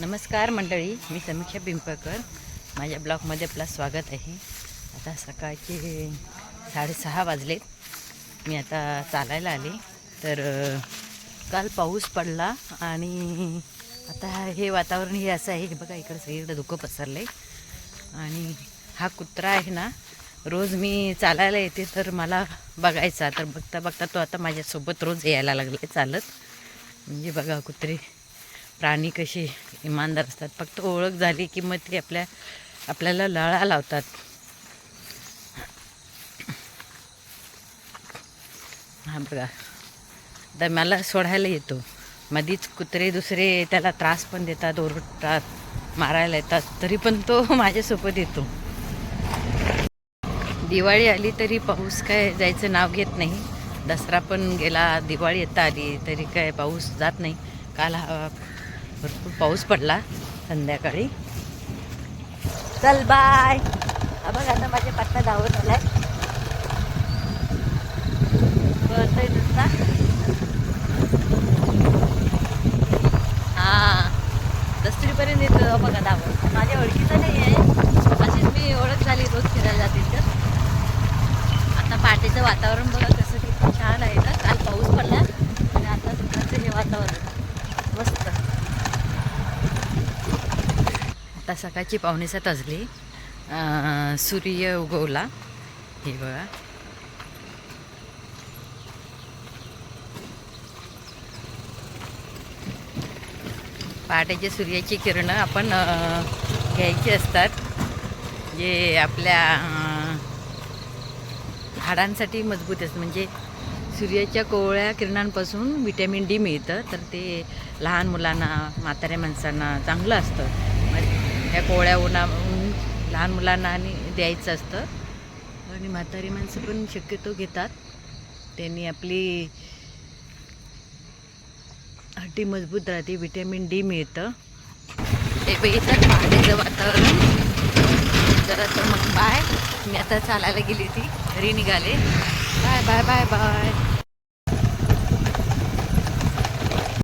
नमस्कार मंडळी मी समीक्षा पिंपळकर. माझ्या ब्लॉगमध्ये आपलं स्वागत आहे. आता सकाळचे साडेसहा वाजलेत मी आता चालायला आले. तर काल पाऊस पडला आणि आता हे वातावरण हे असं आहे हे बघा इकडं सगळीकडे धुकं पसरलं. आहे आणि हा कुत्रा आहे ना रोज मी चालायला येते तर मला बघायचा. तर बघता बघता तो आता माझ्यासोबत रोज यायला लागला चालत. म्हणजे बघा कुत्रे प्राणी कसे इमानदार असतात. फक्त ओळख झाली की मग ते आपल्या आपल्याला लळा लावतात. हा बघा. तर मला सोडायला येतो. मधीच कुत्रे दुसरे त्याला त्रास पण देतात ओरडतात मारायला येतात. तरी पण तो माझ्यासोबत येतो. दिवाळी आली तरी पाऊस काय जायचं नाव घेत नाही. दसरा पण गेला दिवाळी येता आली तरी काय पाऊस जात नाही. काल हा भरपूर पाऊस पडला संध्याकाळी. चल बाय बघ आता माझ्या पत्ता धावत आलाय. कळतंय नुसता हा. दसरीपर्यंत येतो हो बघा धावत माझ्या ओळखीचा नाही आहे. अशीच मी ओळख झाली रोज फिरायला जाते तर. आता पहाटेचं वातावरण बघा कसं किती छान आहे ना. काल पाऊस पडला आणि आता सकाळचं हे वातावरण. मस्त. आता सकाळची पाहुणेसात सात सूर्य उगवला. हे बघा. पहाटेचे सूर्याची किरणं आपण घ्यायची असतात. जे आपल्या हाडांसाठी मजबूत असतं. म्हणजे सूर्याच्या कोवळ्या किरणांपासून विटॅमिन डी मिळतं. तर ते लहान मुलांना म्हाताऱ्या माणसांना चांगलं असतं. ह्या कोवळ्या उन्हा लहान मुलांना आणि द्यायचं असतं. आणि म्हातारी माणसं पण शक्यतो घेतात. त्यांनी आपली हड्डी मजबूत राहते विटॅमिन डी मिळतं. ते बघितलं पहाटेचं वातावरण. जरा तर मग बाय मी आता चालायला गेली ती घरी निघाले. Bye bye bye bye.